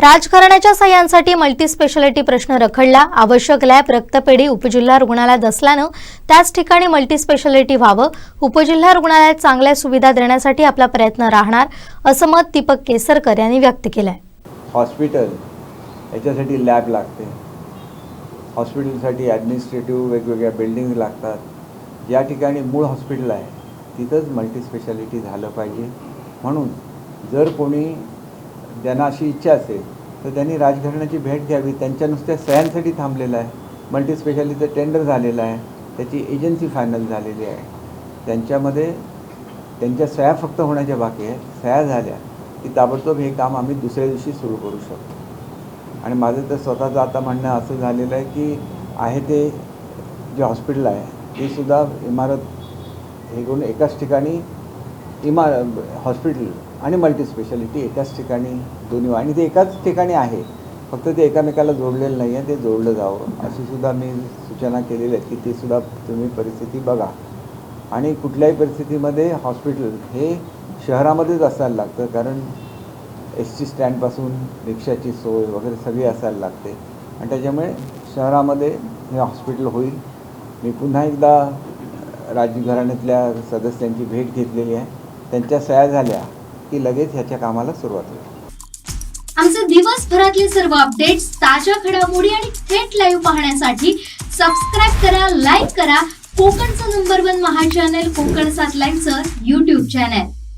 राजकारणाच्या सह्यांसाठी मल्टीस्पेशालिटी प्रश्न रखडला. आवश्यक लॅब रक्तपेढी उपजिल्हा रुग्णालयात असल्यानं त्याच ठिकाणी मल्टीस्पेशालिटी व्हावं. उपजिल्हा रुग्णालयात चांगल्या सुविधा देण्यासाठी आपला प्रयत्न राहणार असं मत दीपक केसरकर यांनी व्यक्त केलंय. हॉस्पिटल याच्यासाठी लॅब लागते. हॉस्पिटलसाठी ॲडमिनिस्ट्रेटिव्ह वेगवेगळ्या बिल्डिंग लागतात. ज्या ठिकाणी मूळ हॉस्पिटल आहे तिथंच मल्टीस्पेशालिटी झालं पाहिजे. म्हणून जर कोणी ज्यांना अशी इच्छा असेल तर त्यांनी राजघराण्याची भेट घ्यावी. त्यांच्या नुसत्या सह्यांसाठी थांबलेलं आहे. मल्टीस्पेशालिटीचं टेंडर झालेलं आहे. त्याची एजन्सी फायनल झालेली आहे. त्यांच्यामध्ये त्यांच्या सह्या फक्त होण्याच्या बाकी आहेत. सह्या झाल्या की ताबडतोब हे काम आम्ही दुसऱ्या दिवशी सुरू करू शकतो. आणि माझं तर स्वतःचं आता म्हणणं असं झालेलं आहे की आहे ते जे हॉस्पिटल आहे ते सुद्धा इमारत हे करून एकाच ठिकाणी इमा हॉस्पिटल आणि मल्टीस्पेशालिटी एकाच ठिकाणी दोन्ही आणि ते एकाच ठिकाणी आहे. फक्त ते एकामेकाला जोडलेलं नाही आहे ते जोडलं जावं. अशी सुद्धा मी सूचना केलेली आहे की ती सुद्धा तुम्ही परिस्थिती बघा. आणि कुठल्याही परिस्थितीमध्ये हॉस्पिटल हे शहरामध्येच असायला लागतं कारण एस टी स्टँडपासून रिक्षाची सोय वगैरे सगळी असायला लागते. आणि त्याच्यामुळे शहरामध्ये हे हॉस्पिटल होईल. मी पुन्हा एकदा राजघराण्यातल्या सदस्यांची भेट घेतलेली आहे. त्यांच्या सह्या झाल्या. की लगेच ह्याच्या कामाला सुरुवात होईल. आमचे दिवसभरातले सर्व अपडेट्स ताज्या घडामोडी आणि थेट लाईव्ह पाहण्यासाठी सबस्क्राईब करा लाईक करा. कोकणचं नंबर वन महा चॅनल कोकण सात लाईनचं युट्यूब चॅनल